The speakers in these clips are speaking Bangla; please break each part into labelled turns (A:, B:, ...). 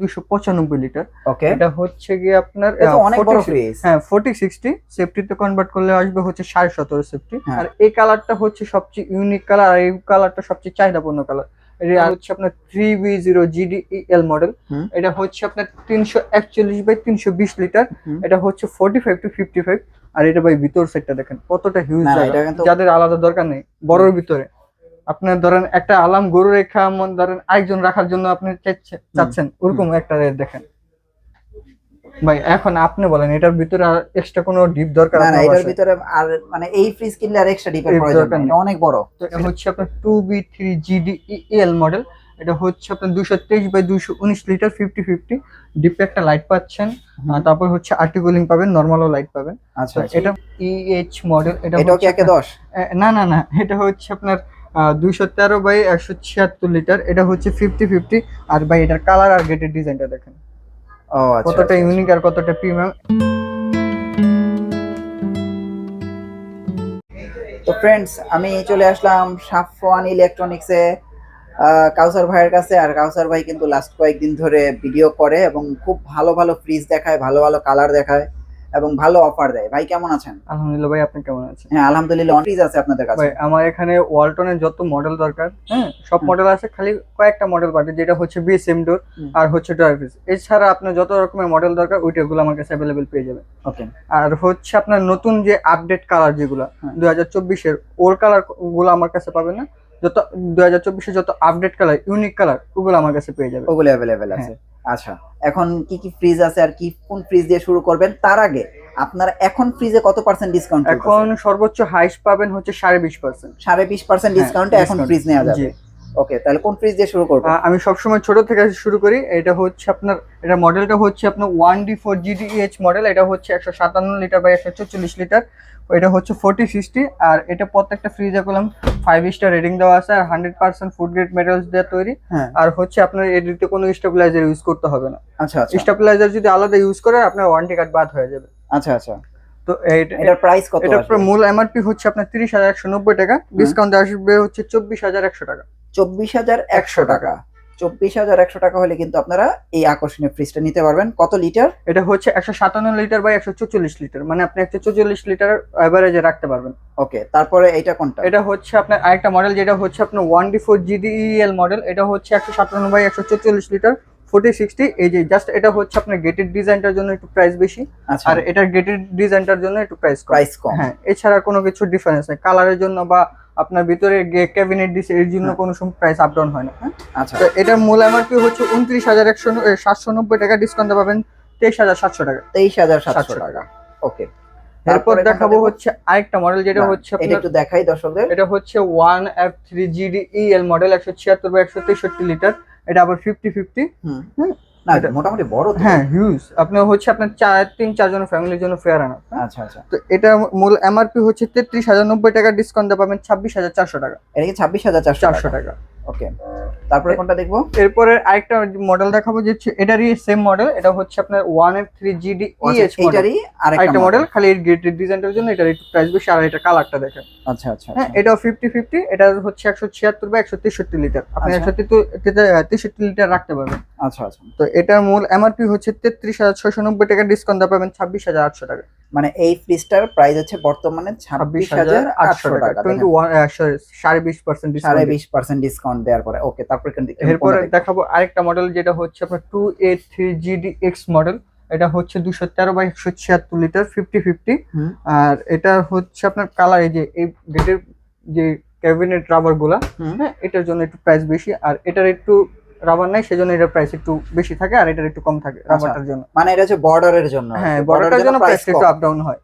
A: দুশো পঁচানব্বই লিটার। এটা হচ্ছে গিয়ে আপনার
B: এটা অনেক বড় ফ্রিজ
A: হ্যাঁ ফোর্টি সিক্সটি সেফটিতে কনভার্ট করলে আসবে হচ্ছে সাড়ে সতেরো সেফটি
B: হ্যাঁ।
A: আর এই কালারটা হচ্ছে সবচেয়ে ইউনিক কালার আর এই কালারটা সবচেয়ে চাহিদাপূর্ণ কালার এটা হচ্ছে আপনার three B zero GDL model এটা হচ্ছে আপনার তিনশো একচল্লিশ বাই তিনশো বিশ লিটার। এটা হচ্ছে forty five to fifty five আর এটা ভাই ভিতর সেটটা দেখেন কতটা হিউজ যাদের আলাদা দরকার নেই বড়র ভিতরে। আপনার ধরেন একটা আলাম গরু রেখা মন ধরেন আরেকজন রাখার জন্য আপনি চাচ্ছেন ওরকম একটা রেট দেখেন। ভাই এখন আপনি বলেন এটার ভিতরে আর এক্সট্রা কোনো ডিপ দরকার
B: না এটার ভিতরে আর মানে এই ফ্রিজ কিনলে আর এক্সট্রা ডিপের প্রয়োজন নেই। অনেক বড়।
A: তো এটা হচ্ছে আপনার two B three GDL model এটা হচ্ছে আপনার দুশো তেইশ বাই দুশো উনিশ লিটার ফিফটি ফিফটি ডিপে একটা লাইট পাচ্ছেন। তারপর হচ্ছে আর্টিকুলিং পাবেন নর্মালও লাইট পাবেন।
B: আচ্ছা আচ্ছা।
A: এটা ইএইচ মডেল এটা
B: এটাও কি
A: হচ্ছে
B: একে
A: আপনার-
B: দশ?
A: এ, না না না এটা হচ্ছে আপনার দুইশো তেরো বাই একশো ছিয়াত্তর লিটার। এটা হচ্ছে ফিফটি ফিফটি। আর ভাই এটার কালার আর গেটের ডিজাইনটা দেখেন।
B: ও আচ্ছা
A: কতটা
B: আচ্ছা,
A: ইউনিক আর কতটা প্রিমিয়াম
B: তো ফ্রেন্ডস আমি চলে আসলাম সাফওয়ান ইলেকট্রনিক্সে কাউসার ভাইয়ের কাছে। আর কাউসার ভাই কিন্তু লাস্ট কয়েকদিন ধরে ভিডিও করে এবং খুব ভালো ভালো ফ্রিজ দেখায় ভালো ভালো কালার দেখায়। এবং ভালো অফার দেয়। ভাই কেমন আছেন?
A: আলহামদুলিল্লাহ ভাই আপনি কেমন আছেন?
B: হ্যাঁ আলহামদুলিল্লাহ ফ্রিজ আছে আপনাদের কাছে।
A: ভাই আমার এখানে ওয়ালটনের যত মডেল দরকার হ্যাঁ সব মডেল আছে খালি কয়েকটা মডেল পাবে যেটা হচ্ছে বিএসএম ডোর আর হচ্ছে ড্রাইভিস এছাড়া আপনার যত রকমের মডেল দরকার ওইটাগুলো আমার কাছে অ্যাভেলেবেল পেয়ে যাবে
B: ওকে
A: আর হচ্ছে আপনার নতুন যে আপডেট কালার যেগুলো
B: হ্যাঁ।
A: দুই হাজার চব্বিশের ওর কালারগুলো আমার কাছে পাবেন না। যত দুই হাজার চব্বিশে যত আপডেট কালার ইউনিক কালার ওগুলো আমার কাছে পেয়ে যাবে
B: ওগুলো অ্যাভেলেবেল আছে। আচ্ছা এখন কি কি ফ্রিজ আছে আর কি কোন ফ্রিজ দিয়ে শুরু করবেন? তার আগে আপনার এখন ফ্রিজে কত পার্সেন্ট ডিসকাউন্ট
A: এখন সর্বোচ্চ হাইস্ট পাবেন হচ্ছে সাড়ে বিশ পার্সেন্ট
B: সাড়ে বিশ পার্সেন্ট
A: হ্যাঁ,
B: ডিসকাউন্টে এখন ফ্রিজ নেওয়া যাবে। ওকে তাহলে কোন ফ্রিজ দিয়ে শুরু করব?
A: আমি সবসময় ছোট থেকে শুরু করি। এটা হচ্ছে আপনার এটা মডেলটা হচ্ছে আপনার one D four GDH model এটা হচ্ছে একশো সাতান্ন লিটার বা একশো চল্লিশ লিটার এটা হচ্ছে ফোর্টি সিক্সটি আর এটা প্রত্যেকটা ফ্রিজে করলাম ফাইভ স্টার রেটিং দেওয়া আছে আর hundred percent food grade materials দিয়ে তৈরি।
B: হ্যাঁ।
A: আর হচ্ছে আপনার এদিকে কোনো স্টেবিলাইজার ইউজ করতে হবে না।
B: আচ্ছা আচ্ছা।
A: স্টেবিলাইজার যদি আলাদা ইউজ করে আপনার ওয়ারেন্টি কার্ড বাদ হয়ে যাবে।
B: আচ্ছা আচ্ছা।
A: তো
B: এটার প্রাইস কত
A: এটা মূল এমআরপি হচ্ছে আপনার তিরিশ হাজার একশো নব্বই টাকা ডিসকাউন্ট আসবে হচ্ছে চব্বিশ হাজার একশো টাকা।
B: চব্বিশ হাজার একশো টাকা। চব্বিশ হাজার একশো টাকা হলে কিন্তু আপনারা এই আকর্ষণীয় ফ্রিজটা নিতে পারবেন। কত লিটার
A: এটা হচ্ছে একশো সাতান্ন লিটার বা একশো চচল্লিশ লিটার মানে আপনি একশো চচল্লিশ লিটার অ্যাভারেজে রাখতে পারবেন।
B: ওকে তারপরে এটা কোনটা?
A: এটা হচ্ছে আপনার আরেকটা মডেল যেটা হচ্ছে আপনার one D four GDL model এটা হচ্ছে একশো সাতান্ন বাই একশো চচল্লিশ লিটার ফোর্টি সিক্সটি এই যে জাস্ট এটা হচ্ছে আপনার গেটেড ডিজাইনটার জন্য একটু প্রাইস বেশি
B: আচ্ছা।
A: আর এটার গেটেড ডিজাইনটার জন্য একটু প্রাইস
B: প্রাইস কম।
A: হ্যাঁ এছাড়া কোনো কিছু ডিফারেন্স নেই। কালারের জন্য বা আপনার ভিতরে ক্যাবিনেট দিছে এর জন্য
B: হ্যাঁ।
A: কোনো সময় প্রাইস আপ ডাউন হয় না হ্যাঁ।
B: আচ্ছা।
A: তো এটার মূল এমআরপি হচ্ছে? উনত্রিশ হাজার একশো সাতশো নব্বই টাকা ডিসকাউন্ট পাবেন তেইশ হাজার সাতশো টাকা।
B: তেইশ হাজার সাতশো টাকা।
A: টাকা।
B: ওকে
A: এরপর দেখাবো হচ্ছে আরেকটা মডেল যেটা হচ্ছে
B: এটা একটু দেখাই দর্শকদের।
A: এটা হচ্ছে one F three GD EL model একশো ছিয়াত্তর বা একশো তেষট্টি লিটার এটা আবার ফিফটি ফিফটি।
B: মোটামুটি বড়
A: হ্যাঁ হিউজ আপনার হচ্ছে আপনার চার তিন চারজনের ফ্যামিলির জন্য ফেয়ার আনা
B: আচ্ছা আচ্ছা।
A: তো এটা মূল এমআরপি হচ্ছে তেত্রিশ হাজার নব্বই টাকা ডিসকাউন্ট পাবেন ছাব্বিশ হাজার চারশো টাকা।
B: এটা কি ছাব্বিশ হাজার চারশো
A: টাকা।
B: ওকে তারপরে কোনটা দেখব?
A: এরপরে আরেকটা মডেল দেখাবো যে এটারই সেম মডেল এটা হচ্ছে আপনার ওয়ান এফ থ্রি জিডি
B: এইটারই আরেকটা মডেল
A: খালি এর গেটের ডিজাইনটার জন্য এটার একটু প্রাইস বেশি আর এটা কালারটা দেখেন।
B: আচ্ছা আচ্ছা
A: হ্যাঁ
B: আচ্ছা।
A: এটাও ফিফটি ফিফটি এটা হচ্ছে একশো ছিয়াত্তর বা একশো তেষট্টি লিটার আপনি
B: আচ্ছা।
A: একশো তেষট্টি লিটার রাখতে পারবেন।
B: আচ্ছা আচ্ছা।
A: তো এটার মূল এমআরপি হচ্ছে তেত্রিশ হাজার ছয়শো নব্বই টাকা ডিসকাউন্ট পাবেন ছাব্বিশ হাজার আটশো টাকা।
B: মানে এই ফ্রিজটার প্রাইস হচ্ছে বর্তমানে ছাব্বিশ হাজার আটশো টাকা
A: টোয়েন্টি ওয়ান সাড়ে বিশ পার্সেন্ট
B: সাড়ে বিশ পার্সেন্ট ডিসকাউন্ট দেওয়ার পরে। ওকে তারপরে
A: এরপরে
B: দেখাবো
A: আরেকটা মডেল যেটা হচ্ছে আপনার two eight three GD X model এটা হচ্ছে দুশো তেরো বাই একশো ছিয়াত্তর লিটার ফিফটি ফিফটি। আর এটা হচ্ছে আপনার কালার এই যে এই গেটের যে ক্যাবিনেট
B: রাবারগুলা।
A: হ্যাঁ এটার জন্য একটু প্রাইস বেশি। আর এটার একটু রাবার নাই সেজন্য এটার প্রাইস একটু বেশি থাকে আর এটার একটু কম থাকে রাবারটার জন্য।
B: মানে এটা হচ্ছে বর্ডারের জন্য।
A: হ্যাঁ বড়টার জন্য প্রাইস একটু আপ ডাউন হয়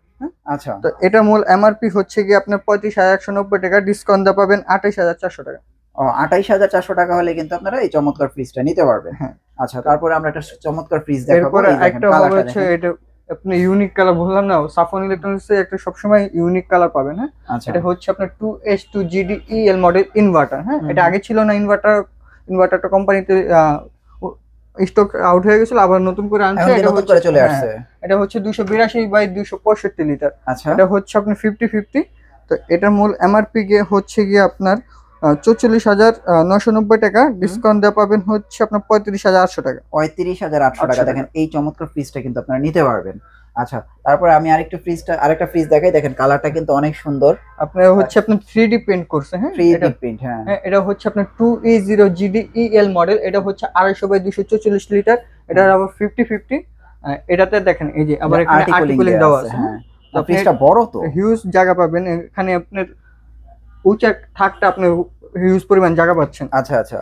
B: আচ্ছা।
A: তো এটা মূল এমআরপি হচ্ছে গিয়ে আপনার পঁয়ত্রিশ হাজার একশো নব্বই টাকা ডিসকাউন্ট দা পাবেন আঠাইশ হাজার চারশো টাকা।
B: ও আঠাইশ হাজার চারশো টাকা হলে কিন্তু আপনারা এই চমৎকার ফ্রিজটা নিতে পারবেন।
A: হ্যাঁ।
B: আচ্ছা তারপরে আমরা একটা চমৎকার ফ্রিজ দেখাবো।
A: এরপরে একটা হবে হচ্ছে এটা আপনি ইউনিক কালার বললাম না সাফন ইলেকট্রনিক্স একটা সবসময় ইউনিক কালার পাবেন হ্যাঁ?
B: আচ্ছা।
A: এটা হচ্ছে আপনার two S two GD EL model inverter হ্যাঁ? এটা আগে ছিল না ইনভার্টার ইনভার্টারটা কোম্পানিতে স্টক আউট হয়ে গেছিল আবার নতুন করে আনছে এটা
B: নতুন
A: হচ্ছে-
B: করে চলে
A: হ্যাঁ,
B: আসছে
A: এটা হচ্ছে দুশো বিরাশি বাই দুশো পঁয়ষট্টি লিটার
B: আচ্ছা।
A: এটা হচ্ছে আপনার ফিফটি ফিফটি তো এটার মূল এমআরপি গিয়ে হচ্ছে গিয়ে আপনার চৌচল্লিশ হাজার নশো নব্বই টাকা। ডিসকাউন্ট দেওয়া পাবেন হচ্ছে আপনার পঁয়ত্রিশ হাজার আটশো টাকা।
B: পঁয়ত্রিশ হাজার আটশো
A: 800
B: টাকা। দেখেন এই চমৎকার ফ্রিজটা কিন্তু আপনারা নিতে পারবেন। আচ্ছা তারপরে আমি আরেকটা ফ্রিজটা আরেকটা ফ্রিজ দেখাই। দেখেন কালারটা কিন্তু অনেক সুন্দর।
A: আপনার হচ্ছে আপনার থ্রি ডি পেন্ট করছে হ্যাঁ?
B: থ্রি
A: এটা
B: প্রিন্ট হ্যাঁ।
A: হ্যাঁ, এটা হচ্ছে আপনার two E zero GD EL model এটা হচ্ছে আড়াইশো বাই দুশো চৌচল্লিশ লিটার এটা আবার ফিফটি ফিফটি এটাতে দেখেন এই যে আবার এখানে আর্টিকুলিং দেওয়া আছে
B: হ্যাঁ। ফ্রিজটা বড় তো।
A: হিউজ জায়গা পাবেন এখানে আপনার উঁচা থাকটা আপনি হিউজ পরিমাণ জায়গা পাচ্ছেন।
B: আচ্ছা আচ্ছা।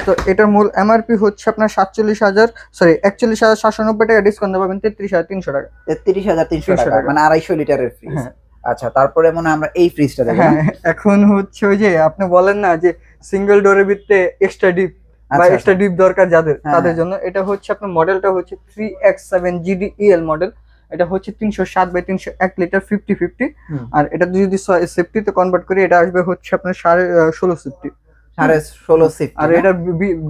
A: তো এটার মূল এমআরপি হচ্ছে আপনার সাতচল্লিশ হাজার সরি একচল্লিশ হাজার সাতশো নব্বই টাকা ডিসকাউন্ট পাবেন তেত্রিশ হাজার তিনশো টাকা।
B: তেত্রিশ হাজার তিনশো টাকা। মানে আড়াইশো লিটারের ফ্রিজ
A: হ্যাঁ।
B: আচ্ছা তারপরে মনে আমরা এই ফ্রিজটা দেখব
A: হ্যাঁ এখন হচ্ছে ওই যে আপনি বলেন না যে সিঙ্গেল ডোরের ভিতরে এক্সট্রা ডিপ বা
B: আচ্ছা,
A: এক্সট্রা ডিপ দরকার যাদের
B: হ্যাঁ,
A: তাদের। জন্য। এটা হচ্ছে আপনার মডেলটা হচ্ছে three X seven GD EL model এটা হচ্ছে তিনশো সাত বাই তিনশো এক লিটার ফিফটি ফিফটি আর এটা যদি সেফটিতে কনভার্ট করি এটা আসবে হচ্ছে আপনার সাড়ে ষোলো সেফটি
B: সাড়ে ষোলো
A: আর এটা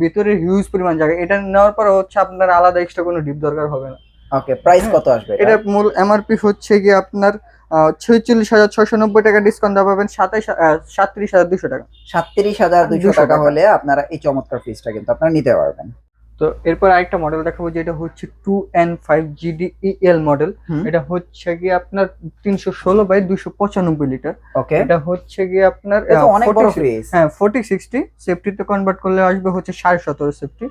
A: ভিতরে হিউজ পরিমাণ জায়গা। এটা নেওয়ার পর হচ্ছে আপনার আলাদা এক্সট্রা কোনো ডিপ দরকার হবে না।
B: ওকে প্রাইস কত আসবে
A: এটা মূল এমআরপি হচ্ছে গিয়ে আপনার ছেচল্লিশ হাজার ছয়শো নব্বই টাকা ডিসকাউন্ট দেওয়া পাবেন সাতাইশ সাতত্রিশ হাজার দুশো টাকা।
B: সাতত্রিশ হাজার দুশো টাকা
A: টাকা।
B: হলে আপনারা এই চমৎকার ফিজটা কিন্তু আপনারা নিতে পারবেন।
A: তো এরপর আরেকটা মডেল দেখাবো যেটা হচ্ছে two N five GD EL model এটা হচ্ছে গিয়ে আপনার তিনশো ষোলো বাই দুশো পঁচানব্বই লিটার এটা হচ্ছে গিয়ে আপনার
B: এটা তো অনেক বড়
A: 40
B: ফ্রিজ
A: হ্যাঁ ফোর্টি সিক্সটি সেফটিতে কনভার্ট করলে আসবে হচ্ছে সাড়ে সতেরো সেফটি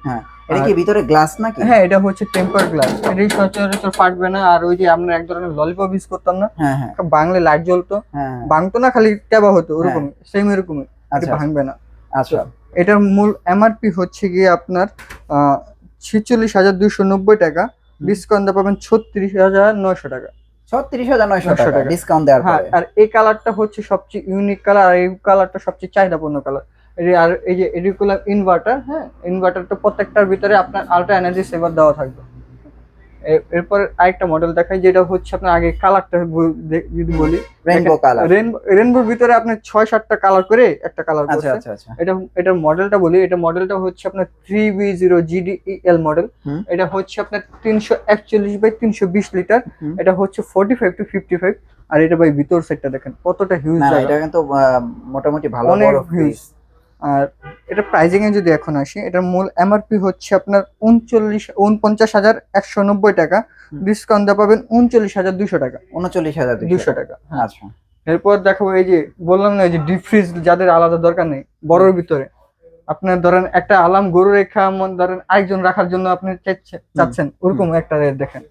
B: এটা কি ভিতরে গ্লাস নাকি?
A: হ্যাঁ এটা হচ্ছে টেম্পার গ্লাস এটাই সচরাচর ফাটবে না। আর ওই যে আমরা এক ধরনের ললিপপ ইউজ করতাম না?
B: হ্যাঁ হ্যাঁ।
A: লাইট জ্বলতো।
B: হ্যাঁ
A: ভাঙতো না খালি টেবা হতো ওরকম সেম এরকমই। এটা
B: আচ্ছা।
A: ভাঙবে না।
B: আচ্ছা।
A: এটার মূল এমআরপি হচ্ছে গিয়ে আপনার ছেচল্লিশ হাজার দুইশো নব্বই টাকা। ডিসকাউন্ট পাবেন ছত্রিশ হাজার নয়শো টাকা।
B: ছত্রিশ হাজার নয়শো টাকা। ডিসকাউন্ট দেওয়ার
A: হ্যাঁ আর এই কালারটা হচ্ছে সবচেয়ে ইউনিক কালার আর এই কালারটা সবচেয়ে চাহিদাপূর্ণ কালার আর এই যে এডিকুলাম ইনভার্টার হ্যাঁ ইনভার্টারটা প্রত্যেকটার ভিতরে আপনার আলট্রা এনার্জি সেভার দেওয়া থাকবে। এরপর আরেকটা মডেল দেখাই যেটা হচ্ছে আপনার আগে কালারটা যদি বলি।
B: রেইনবো কালার
A: রেনবোর ভিতরে আপনার ছয় সাতটা কালার করে একটা কালার
B: আচ্ছা আচ্ছা আচ্ছা।
A: এটা এটার মডেলটা বলি এটা মডেলটা হচ্ছে আপনার three B zero GDL model এটা হচ্ছে আপনার তিনশো একচল্লিশ বাই তিনশো বিশ লিটার এটা হচ্ছে forty five to fifty five আর এটা ভাই ভিতর সাইডটা দেখেন কতটা হিউজ
B: এটা কিন্তু মোটামুটি ভালো
A: অনেক
B: বড়
A: হিউজ আর এটা প্রাইজিং এ যদি এখন আসি এটার মূল এমআরপি হচ্ছে আপনার উনচল্লিশ উনপঞ্চাশ হাজার একশো নব্বই টাকা। ডিসকাউন্ট দেওয়া পাবেন উনচল্লিশ হাজার দুশো টাকা।
B: উনচল্লিশ হাজার
A: দুশো টাকা।
B: আচ্ছা।
A: এরপর দেখাবো এই যে বললাম না এই যে ডিপ ফ্রিজ যাদের আলাদা দরকার নেই বড়র ভিতরে। আপনার ধরেন একটা আলাম গরু রেখা মন ধরেন আরেকজন রাখার জন্য আপনি চাচ্ছেন ওরকম একটা রেট দেখেন।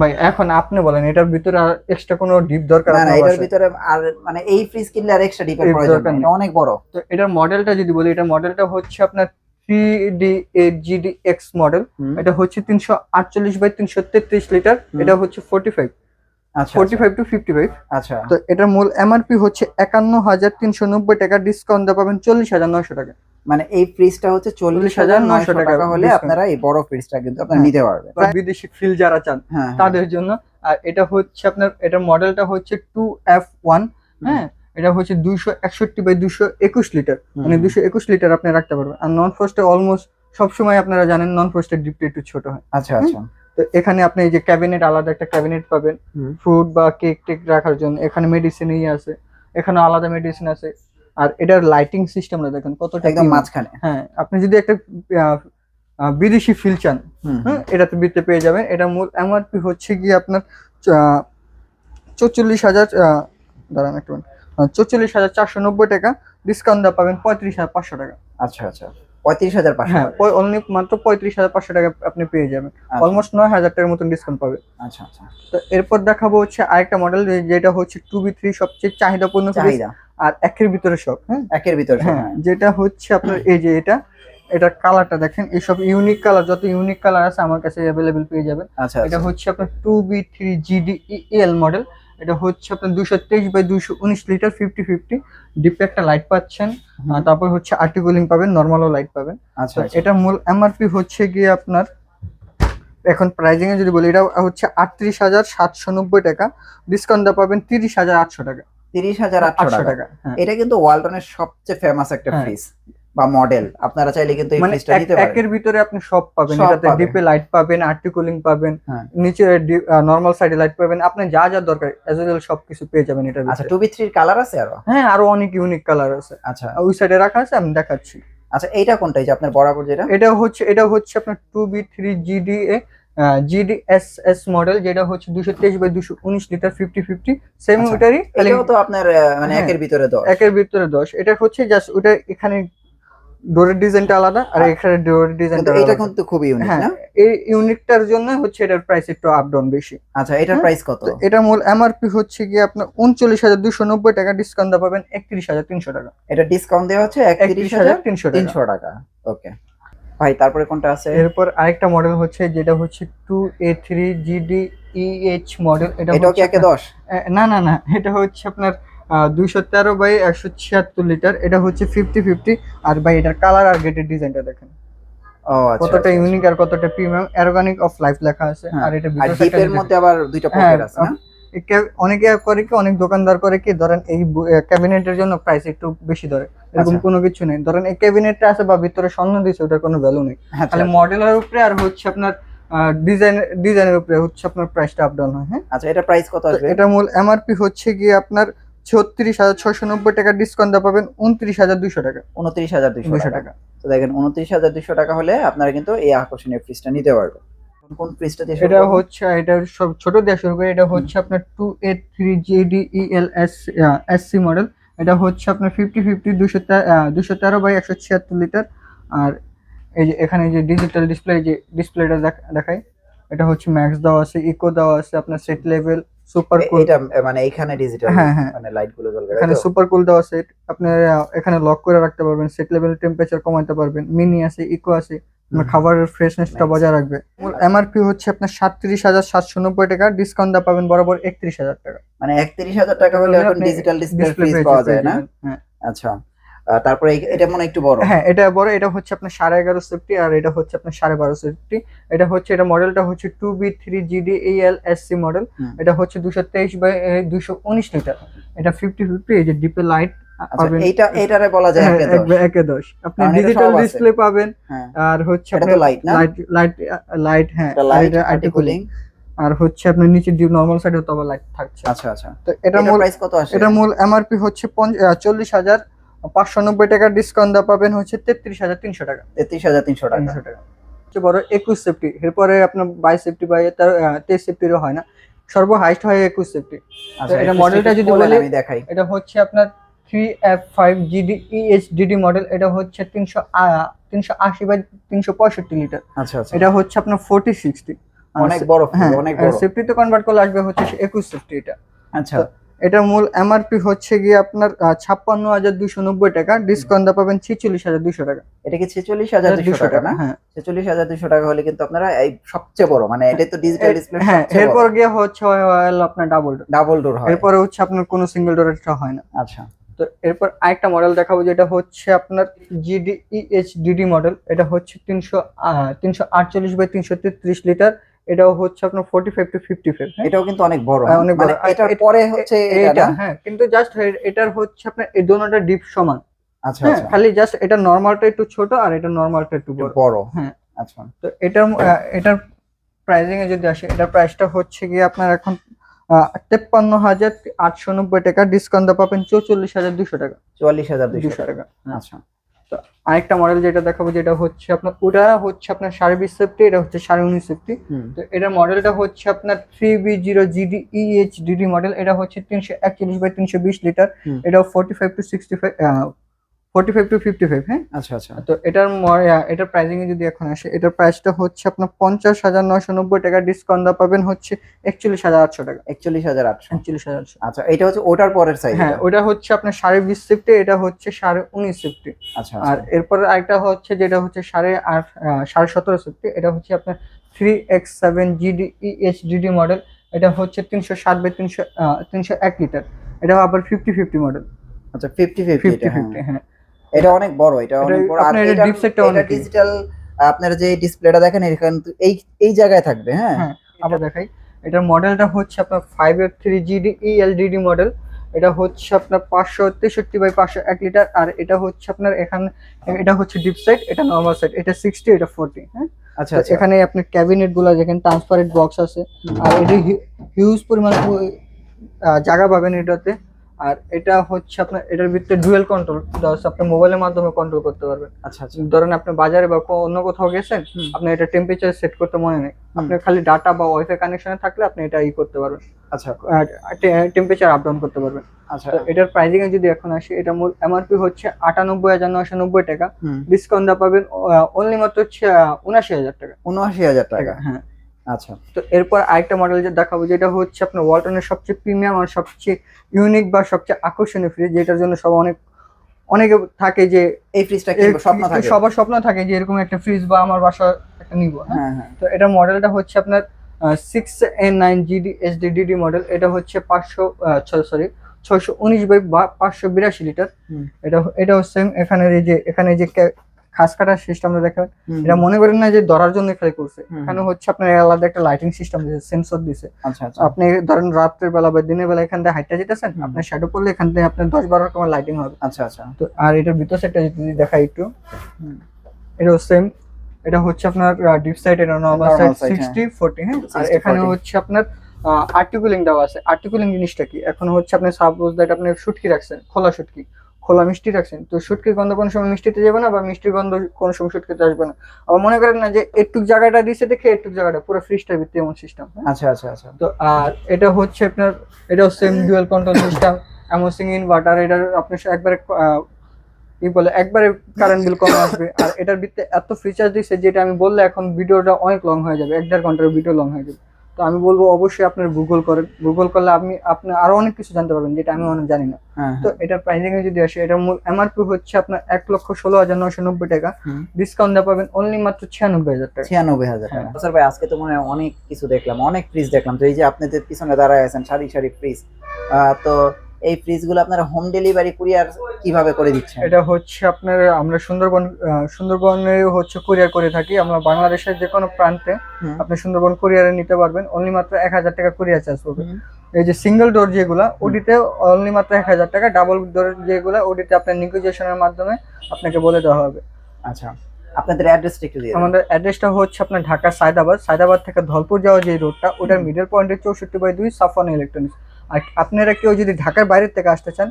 A: ভাই এখন আপনি বলেন এটার ভিতরে আর এক্সট্রা কোনো ডিপ দরকার
B: না এটার ভিতরে আর মানে এই ফ্রিজ কিনলে আর এক্সট্রা ডিপের প্রয়োজন নেই। অনেক বড়।
A: তো এটার মডেলটা যদি বলি এটা মডেলটা হচ্ছে আপনার এক্স মডেল এটা হচ্ছে তিনশো আটচল্লিশ বাই তিনশো তেত্রিশ লিটার এটা হচ্ছে ফোর্টি ফাইভ
B: আচ্ছা।
A: Forty five to fifty five
B: আচ্ছা।
A: তো এটার মূল এমআরপি হচ্ছে একান্ন হাজার তিনশো নব্বই টাকা ডিসকাউন্ট দেওয়া পাবেন চল্লিশ হাজার নয়শো টাকা।
B: মানে এই ফ্রিজটা হচ্ছে চল্লিশ হাজার নয়শো টাকা হলে আপনারা এই বড় ফ্রিজটা কিন্তু আপনারা
A: হ্যাঁ।
B: নিতে পারবেন।
A: বিদেশি ফিল যারা চান
B: হ্যাঁ হ্যাঁ।
A: তাদের জন্য আর এটা হচ্ছে আপনার এটার মডেলটা হচ্ছে টু এফ ওয়ান হ্যাঁ? এটা হচ্ছে দুইশো একষট্টি বাই দুশো একুশ লিটার মানে দুশো একুশ লিটার আপনি রাখতে পারবেন। আর নন ফ্রস্টে অলমোস্ট সবসময় আপনারা জানেন নন ফ্রস্টের ডিপটা একটু ছোট হয়।
B: আচ্ছা আচ্ছা।
A: তো এখানে আপনি এই যে ক্যাবিনেট আলাদা একটা ক্যাবিনেট পাবেন। ফ্রুট বা কেক টেক রাখার জন্য। এখানে মেডিসিনই আছে এখানে আলাদা মেডিসিন আছে। আর এটার লাইটিং সিস্টেমটা দেখেন কতটা
B: একদম মাঝখানে।
A: হ্যাঁ আপনি যদি একটা বিদেশি ফিল চান হ্যাঁ এটাতে বিতে পেয়ে যাবেন। এটা মূল এমআরপি হচ্ছে গিয়ে আপনার চৌচল্লিশ হাজার দাঁড়ান একটু চৌচল্লিশ হাজার চারশো নব্বই টাকা। ডিসকাউন্ট দেওয়া পাবেন পঁয়ত্রিশ হাজার পাঁচশো টাকা।
B: আচ্ছা আচ্ছা। পঁয়ত্রিশ হাজার পাঁচশো
A: হ্যাঁ অনলি মাত্র পঁয়ত্রিশ হাজার পাঁচশো টাকা আপনি পেয়ে যাবেন।
B: আচ্ছা,
A: অলমোস্ট নয় হাজার টাকার মতন ডিসকাউন্ট পাবে।
B: আচ্ছা আচ্ছা।
A: তো এরপর দেখাবো হচ্ছে আরেকটা মডেল যেটা হচ্ছে টু বি থ্রি সবচেয়ে চাহিদাপূর্ণ
B: চাহিদা।
A: আর একের ভিতরে সব হ্যাঁ?
B: একের ভিতরে
A: হ্যাঁ
B: হ্যাঁ।
A: যেটা হচ্ছে আপনার এই যে এটা এটার কালারটা দেখেন এইসব ইউনিক কালার যত ইউনিক কালার আছে আমার কাছে অ্যাভেলেবেল পেয়ে যাবেন।
B: আচ্ছা
A: এটা
B: আচ্ছা।
A: হচ্ছে আপনার two B three GD L model এটা হচ্ছে আপনার দুশো তেইশ বাই দুশো উনিশ লিটার ফিফটি ফিফটি ডিপে একটা লাইট পাচ্ছেন। তারপর হচ্ছে আর্টিকুলিং পাবেন নর্মালও লাইট পাবেন।
B: আচ্ছা আচ্ছা।
A: এটার মূল এমআরপি হচ্ছে গিয়ে আপনার এখন প্রাইজিং এ যদি বলি এটা হচ্ছে আটত্রিশ হাজার সাতশো নব্বই টাকা। ডিসকাউন্ট পাবেন তিরিশ হাজার আটশো টাকা।
B: তিরিশ হাজার আটশো টাকা।
A: হ্যাঁ।
B: এটা কিন্তু ওয়ালটনের সবচেয়ে ফেমাস একটা
A: হ্যাঁ।
B: ফ্রিজ বা মডেল আপনারা চাইলে কিন্তু এই
A: মানে
B: ফ্রিজটা নিতে পারেন।
A: একের ভিতরে আপনি সব পাবেন এটাতে ডিপে লাইট পাবেন আর্টিকুলিং পাবেন
B: হ্যাঁ।
A: নিচে নরমাল সাইডে লাইট পাবেন আপনি যা যা দরকার এজ ওয়েল সবকিছু পেয়ে যাবেন এটার
B: আচ্ছা
A: ভিতরে।
B: টু বি থ্রির কালার আছে আরও?
A: হ্যাঁ আরও অনেক ইউনিক কালার আছে।
B: আচ্ছা।
A: ওই সাইডে রাখা আছে আমি দেখাচ্ছি।
B: আচ্ছা এইটা কোনটা এই যে আপনার বরাবর যেটা?
A: এটা হচ্ছে এটা হচ্ছে আপনার two B three GD GD S S model যেটা হচ্ছে দুশো তেইশ বাই দুশো উনিশ লিটার ফিফটি ফিফটি সেম
B: এটাও তো আপনার মানে
A: হ্যাঁ।
B: একের ভিতরে দশ।
A: একের ভিতরে দশ। এটা হচ্ছে জাস্ট ওটা এখানে ডোরের ডিজাইনটা আলাদা আর
B: আ-
A: এখানে ডোরের ডিজাইনটা
B: এটা কিন্তু খুবই ইউনিক
A: হ্যাঁ
B: না?
A: এই ইউনিটটার জন্য হচ্ছে এটার প্রাইস একটু আপ ডাউন বেশি।
B: আচ্ছা এটার
A: হ্যাঁ,
B: প্রাইস কত?
A: তো এটা মূল এমআরপি হচ্ছে কি আপনার উনচল্লিশ হাজার দুশো নব্বই টাকা ডিসকাউন্ট পাবেন একত্রিশ হাজার তিনশো টাকা।
B: এটা ডিসকাউন্ট দেওয়া হচ্ছে একত্রিশ
A: একত্রিশ
B: হাজার
A: হাজার তিনশো টাকা।
B: তিনশো টাকা। ওকে ভাই তারপরে কোনটা আছে?
A: এরপর আরেকটা মডেল হচ্ছে যেটা হচ্ছে two A three GD EH model এটা হচ্ছে
B: একে
A: আপনার-
B: দশ?
A: আহ, না না না এটা হচ্ছে আপনার দুইশো তেরো বাই একশো ছিয়াত্তর লিটার। এটা হচ্ছে ফিফটি ফিফটি আর ভাই এটার কালার আর গেটের ডিজাইনটা দেখেন।
B: ও আচ্ছা
A: কতটা
B: আচ্ছা,
A: ইউনিক আর কতটা প্রিমিয়াম অর্গানিক অফ লাইফ লেখা আছে।
B: হ্যাঁ,
A: আর এটা
B: আর মধ্যে আবার দুইটা
A: হ্যাঁ,
B: পকেট আছে না?
A: অনেকে করে কি অনেক দোকানদার করে কি ধরেন এই ক্যাবিনেটের জন্য প্রাইস একটু বেশি ধরে। এরকম
B: আচ্ছা।
A: কোনো কিছু নেই। ধরেন এই ক্যাবিনেটটা আছে বা ভিতরে স্বর্ণ দিচ্ছে ওটার কোনো ভ্যালু নেই।
B: আচ্ছা
A: তাহলে মডেলের উপরে আর হচ্ছে আপনার ডিজাইন ডিজাইনের উপরে হচ্ছে আপনার প্রাইসটা আপ ডাউন হয় হ্যাঁ?
B: আচ্ছা এটা প্রাইস কত আসবে?
A: এটা মূল এমআরপি হচ্ছে গিয়ে আপনার ছত্রিশ হাজার ছশো নব্বই টাকা ডিসকাউন্ট পাবেন উনত্রিশ হাজার দুশো টাকা।
B: উনত্রিশ হাজার
A: দুশো
B: টাকা। তো দেখেন উনত্রিশ হাজার দুইশো টাকা হলে আপনারা কিন্তু এই আকর্ষণীয় ফ্রিজটা নিতে পারবেন। কোন ফ্রিজটা দিয়ে
A: এটা হচ্ছে এটা সব ছোট দিয়ে শুরু করে এটা হচ্ছে আপনার two eight three GD EL S S C model এটা হচ্ছে আপনার ফিফটি ফিফটি দুশো দুশো তেরো বাই একশো ছিয়াত্তর লিটার। আর এই যে এখানে যে ডিজিটাল ডিসপ্লে যে ডিসপ্লেটা দেখায় এটা হচ্ছে ম্যাক্স দেওয়া আছে ইকো দেওয়া আছে আপনার সেট লেভেল সুপার কুল
B: এটা মানে এখানে ডিজিটাল
A: হ্যাঁ, হ্যাঁ।
B: মানে লাইটগুলো জ্বলবে
A: এখানে সুপার কুল দেওয়া আছে আপনার এখানে লক করে রাখতে পারবেন সেট লেভেল টেম্পারেচার কমাতে পারবেন মিনি আছে ইকো আছে খাবারের ফ্রেশনেসটা. বজায় রাখবে। এমআরপি হচ্ছে আপনার সাতত্রিশ হাজার সাতশো নব্বই টাকা ডিসকাউন্ট পাবেন বরাবর একত্রিশ হাজার টাকা।
B: মানে একত্রিশ হাজার টাকা হলে এখন ডিজিটাল ডিসপ্লে পাওয়া যায় না?
A: হ্যাঁ।
B: আচ্ছা। তারপরে এটা মনে একটু বড়।
A: হ্যাঁ এটা বড় এটা হচ্ছে আপনার সাড়ে এগারো সেফটি আর এটা হচ্ছে আপনার সাড়ে বারো সেফটি এটা হচ্ছে এটা মডেলটা হচ্ছে two B three GD L S C model এটা হচ্ছে দুশো তেইশ বাই দুশো উনিশ লিটার। এটা ফিফটি ফিফটি এই যে ডিপে লাইট
B: এইটা এইটারে বলা যায় একে দশ।
A: একে আপনি ডিজিটাল ডিসপ্লে পাবেন।
B: হ্যাঁ।
A: আর হচ্ছে আপনার
B: লাইট
A: লাইট লাইট হ্যাঁ
B: আর্টিকুলিং
A: আর হচ্ছে আপনার নিচে নর্মাল সাইডে তো আবার লাইট থাকছে।
B: আচ্ছা আচ্ছা।
A: তো এটা
B: এটা
A: মূল
B: প্রাইস কত আসে?
A: এটা মূল এমআরপি হচ্ছে চল্লিশ হাজার পাঁচশো নব্বই টাকা ডিসকাউন্ট পাবেন হচ্ছে তেত্রিশ হাজার তিনশো টাকা।
B: তেত্রিশ হাজার তিনশো টাকা।
A: তিনশো টাকা। সবচেয়ে বড় একুশ সেফটি এরপরে আপনার বাইশ সেফটি বা তেইশ সেফটিরও হয় না। সর্ব হাইস্ট হয় একুশ সেফটি
B: আচ্ছা
A: এটা মডেলটা যদি
B: বলেন, আমি দেখাই।
A: এটা হচ্ছে আপনার three F five GD EHDD model এটা হচ্ছে তিনশো তিনশো আশি বাই তিনশো পঁয়ষট্টি লিটার
B: আচ্ছা আচ্ছা।
A: এটা হচ্ছে আপনার ফোর্টি সিক্সটি
B: অনেক বড়
A: হ্যাঁ
B: অনেক বড়।
A: সেফটিতে কনভার্ট করলে আসবে হচ্ছে একুশ সেফটি এটা।
B: আচ্ছা।
A: এটা মূল এমআরপি হচ্ছে গিয়ে আপনার ছাপ্পান্ন হাজার দুশো নব্বই টাকা। ডিসকাউন্ট পাবেন ছেচল্লিশ হাজার দুশো টাকা।
B: এটা কি ছেচল্লিশ হাজার দুশো টাকা না?
A: হ্যাঁ।
B: ছেচল্লিশ হাজার দুশো টাকা হলে কিন্তু আপনারা এই সবচেয়ে বড় মানে এটা তো ডিজিটাল ডিসপ্লে
A: হ্যাঁ এরপর গিয়ে হচ্ছে আপনার ডাবল ডোর
B: ডাবল ডোর হয়।
A: এরপরে হচ্ছে আপনার কোনো সিঙ্গেল ডোর ডোরেরটা হয় না।
B: আচ্ছা।
A: তো এরপর আরেকটা মডেল দেখাবো যেটা হচ্ছে আপনার জিডি ডিডি মডেল এটা হচ্ছে তিনশো তিনশো আটচল্লিশ বাই তিনশো তেত্রিশ লিটার। এটাও হচ্ছে আপনার forty five to fifty five
B: এটাও কিন্তু অনেক বড়।
A: হ্যাঁ, অনেক
B: মানে
A: বড়।
B: এটার পরে হচ্ছে এটা
A: হ্যাঁ কিন্তু জাস্ট এটার হচ্ছে আপনার এই দোনোটা ডিপ সমান।
B: আচ্ছা
A: হ্যাঁ
B: আচ্ছা।
A: খালি জাস্ট এটা নর্মালটা একটু ছোট আর এটা নর্মালটা একটু বড়।
B: বড়।
A: হ্যাঁ।
B: আচ্ছা।
A: তো এটার এটার প্রাইজিং এ যদি আসে এটার প্রাইসটা হচ্ছে গিয়ে আপনার এখন তেপ্পান্ন হাজার আটশো নব্বই টাকা। ডিসকাউন্ট পাবেন চৌচল্লিশ হাজার দুশো টাকা।
B: চুয়াল্লিশ হাজার দুশো
A: টাকা।
B: আচ্ছা।
A: আরেকটা মডেল যেটা দেখাবো যেটা হচ্ছে আপনার ওটা হচ্ছে আপনার সাড়ে বিশ সেফটি এটা হচ্ছে সাড়ে উনিশ সেফটি তো এটার মডেলটা হচ্ছে আপনার three B zero GD EH DD model এটা হচ্ছে তিনশো একচল্লিশ বাই তিনশো বিশ লিটার এটা forty five to sixty five forty five to fifty five হ্যাঁ?
B: আচ্ছা আচ্ছা।
A: তো এটার এটার যদি এখন আসে এটার প্রাইসটা হচ্ছে আপনার পঞ্চাশ হাজার নব্বই টাকা ডিসকাউন্ট পাবেন হচ্ছে একচল্লিশ হাজার আটশো টাকা।
B: একচল্লিশ হাজার আটশো।
A: একচল্লিশ হাজার আটশো।
B: আচ্ছা এটা হচ্ছে ওটার পরের সাইজ
A: হ্যাঁ ওটা হচ্ছে আপনার সাড়ে বিশ সিফটি এটা হচ্ছে সাড়ে উনিশ সিফটি
B: আচ্ছা
A: আর
B: আচ্ছা।
A: এরপর আরেকটা হচ্ছে যেটা হচ্ছে সাড়ে আট সাড়ে সতেরো সিফটি এটা হচ্ছে আপনার three X seven GD model এটা হচ্ছে তিনশো ষাট বাই তিনশো তিনশো এক লিটার এটা আবার ফিফটি ফিফটি মডেল
B: আচ্ছা ফিফটি ফিফটি
A: ফিফটি ফিফটি হ্যাঁ।
B: এটা অনেক বড় এটা অনেক বড়। আর
A: এটা
B: ডিজিটাল আপনার যে ডিসপ্লেটা দেখেন এখানে এই এই জায়গায় থাকবে হ্যাঁ?
A: হ্যাঁ আবার দেখাই। এটার মডেলটা হচ্ছে আপনার five F three GD ELDD model এটা হচ্ছে আপনার পাঁচশো তেষট্টি বাই পাঁচশো এক লিটার আর এটা হচ্ছে আপনার এখানে এটা হচ্ছে ডিপ সাইড এটা নর্মাল সাইড এটা সিক্সটি এটা ফোরটি হ্যাঁ?
B: আচ্ছা আচ্ছা।
A: এখানে আপনার ক্যাবিনেটগুলো যেখানে ট্রান্সপারেন্ট বক্স আছে। আর এটা হিউজ পরিমাণ জায়গা পাবেন এটাতে। আর এটা হচ্ছে আপনার এটার ভিতরে ডুয়েল কন্ট্রোল আপনি মোবাইলের মাধ্যমে কন্ট্রোল করতে পারবেন।
B: আচ্ছা আচ্ছা।
A: ধরেন আপনি বাজারে বা অন্য কোথাও গেছেন। আপনি এটা টেম্পারেচার সেট করতে মনে নেই। আপনি খালি ডাটা বা ওয়াইফাই কানেকশনে থাকলে আপনি এটা ই করতে পারবেন।
B: আচ্ছা।
A: টেম্পারেচার আপ ডাউন করতে পারবেন।
B: আচ্ছা।
A: এটার প্রাইসিং এ যদি এখন আসি এটা মূল এমআরপি হচ্ছে আটানব্বই হাজার নয়শো নব্বই টাকা। ডিসকাউন্ট পাবেন অনলি মাত্র হচ্ছে উনাশি হাজার টাকা।
B: উনআশি হাজার টাকা।
A: হ্যাঁ।
B: আচ্ছা
A: তো এরপর আরেকটা মডেল যে দেখাবো যেটা হচ্ছে আপনার ওয়ালটনের সবচেয়ে প্রিমিয়াম আর সবচেয়ে ইউনিক বা সবচেয়ে আকর্ষণীয় ফ্রিজ যেটার জন্য সব অনেক অনেকে থাকে যে
B: এই ফ্রিজটা স্বপ্ন থাকে।
A: সবার স্বপ্ন থাকে যে এরকম একটা ফ্রিজ বা আমার বাসা একটা নিব হ্যাঁ?
B: হ্যাঁ হ্যাঁ।
A: তো এটা মডেলটা হচ্ছে আপনার six N nine GD HD DD model এটা হচ্ছে পাঁচশো সরি ছয়শো উনিশ বাই পাঁচশো বিরাশি লিটার। এটা এটাও সেম এখানে এই যে এখানে যে খাস কাটার সিস্টেমটা দেখাবেন
B: হুম,
A: এটা মনে করেন না যে ধরার জন্য খালি করছে। এখানে হচ্ছে আপনার আলাদা একটা লাইটিং সিস্টেম দিয়েছে সেন্সর দিছে।
B: আচ্ছা
A: আপনি ধরেন রাত্রের বেলা বা দিনের বেলা এখান থেকে হাইটটা যেতেছেন আপনার শ্যাডো পড়লে এখান থেকে আপনার দশ বারো রকমের লাইটিং হবে।
B: আচ্ছা আচ্ছা।
A: তো আর এটার ভিতর সেটটা যদি দেখাই একটু। এটাও সেম এটা হচ্ছে আপনার ডিপ সাইড এটা নর্মাল সাইড সিক্সটি ফোরটি হ্যাঁ। আর এখানে হচ্ছে আপনার আর্টিকুলিং দেওয়া আছে। আর্টিকুলিং জিনিসটা কি? এখন হচ্ছে আপনি সাপোজ দ্যাট আপনি শুটকি রাখছেন খোলা শুটকি খোলা মিষ্টি রাখছেন তো শুটকির গন্ধ কোনো সময় মিষ্টিতে যাবে না বা মিষ্টির গন্ধ কোনো সময় শুটকিতে আসবে না। আবার মনে করেন না যে একটু জায়গাটা দিছে দেখে একটু জায়গাটা পুরো ফ্রিজটার ভিতরে এমন সিস্টেম
B: আচ্ছা আচ্ছা আচ্ছা।
A: তো আর এটা হচ্ছে আপনার এটাও same dual control system amazing inverter এটার আপনি একবারে কি বলে একবারে কারেন্ট বিল কম আসবে। আর এটার ভিতরে এত ফিচার দিচ্ছে যেটা আমি বললে এখন ভিডিওটা অনেক লং হয়ে যাবে এক দেড় ঘণ্টার ভিডিও লং হয়ে যাবে। তো আমি বলব অবশ্যই আপনার গুগল করেন। গুগল করলে আপনি আপনি আরও অনেক কিছু জানতে পারবেন যেটা আমি অনেক জানি না।
B: হ্যাঁ
A: তো এটা প্রাইসিং এ যদি আসে এটার মূল এমআরপি হচ্ছে আপনার এক লক্ষ ষোলো হাজার নশো নব্বই টাকা। ডিসকাউন্ট দেওয়া পাবেন অনলি মাত্র ছিয়ানব্বই হাজার টাকা।
B: ছিয়ানব্বই হাজার টাকা।
A: হ্যাঁ।
B: স্যার ভাই আজকে তো মনে হয় অনেক কিছু দেখলাম অনেক ফ্রিজ দেখলাম। তো এই যে আপনাদের পিছনে দাঁড়ায় আছেন সারি সারি ফ্রিজ তো এই ফ্রিজগুলো আপনারা হোম ডেলিভারি কুরিয়ার কীভাবে করে দিচ্ছেন?
A: এটা হচ্ছে আপনার আমরা সুন্দরবন সুন্দরবনে হচ্ছে কুরিয়ার করে থাকি। আমরা বাংলাদেশের যে কোনো প্রান্তে আপনি সুন্দরবন কুরিয়ারে নিতে পারবেন। অনলি মাত্র এক হাজার টাকা কুরিয়ার চার্জ
B: হুম।
A: এই যে সিঙ্গেল ডোর যেগুলা ওটিতে অনলি মাত্র এক হাজার টাকা। ডাবল ডোর যেগুলা ওটিতে আপনার নিগোজিয়েশনের মাধ্যমে আপনাকে বলে দেওয়া হবে।
B: আচ্ছা আপনাদের অ্যাড্রেসটা একটু দিয়ে।
A: আমাদের অ্যাড্রেসটা হচ্ছে আপনার ঢাকা সায়দাবাদ। সায়দাবাদ থেকে ধলপুর যাওয়া যে রোডটা ওটার মিডল পয়েন্টে চৌষট্টি বাই দুই সাফান ইলেকট্রনিক্স আর আপনারা কেউ যদি ঢাকার বাইরের থেকে আসতে চান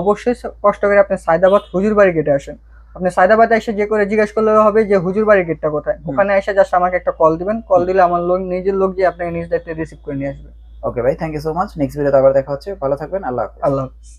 A: অবশ্যই কষ্ট করে আপনি সায়দাবাদ হুজুরবাড়ি গেটে আসেন। আপনি সায়দাবাদে এসে যে করে জিজ্ঞেস করলে হবে যে হুজুর হুজুরবাড়ি গেটটা কোথায়? ওখানে এসে জাস্ট আমাকে একটা কল দিবেন। কল দিলে আমার লোক নিজের লোক যে আপনাকে নিজ দায়িত্বে রিসিভ করে নিয়ে আসবে।
B: ওকে ভাই thank you so much next ভিডিওতে আবার দেখা হচ্ছে। ভালো থাকবেন। আল্লাহ হাফেজ।
A: আল্লাহ হাফিজ।